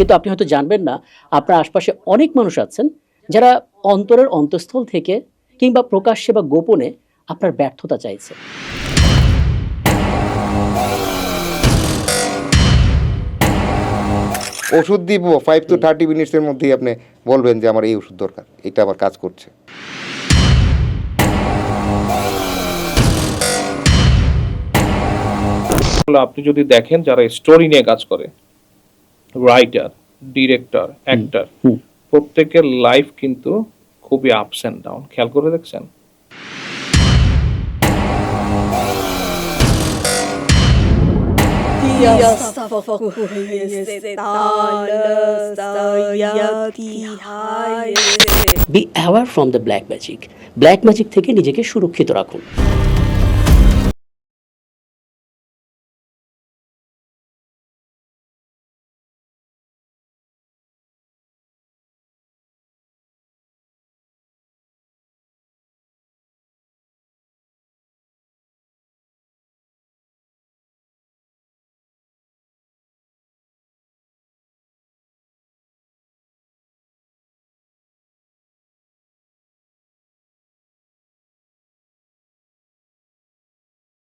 কিন্তু আপনি হয়তো জানবেন না আপনার আশপাশে অনেক মানুষ আছেন যারা অন্তরের অন্তঃস্থল থেকে কিংবা প্রকাশ্যে বা গোপনে আপনার ব্যর্থতা চাইছে। ওষুধ দিব ফাইভ টু থার্টি মিনিটসের মধ্যেই আপনি বলবেন যে আমার এই ওষুধ দরকার এটা আমার কাজ করছে। আপনি যদি দেখেন যারা স্টোরি নিয়ে কাজ করে রাইটার ডিরেক্টর অ্যাক্টর প্রত্যেকের লাইফ কিন্তু খুবই আপস অ্যান্ড ডাউন খেয়াল করে দেখছেন? Be aware from the black magic black magic থেকে নিজেকে সুরক্ষিত রাখুন।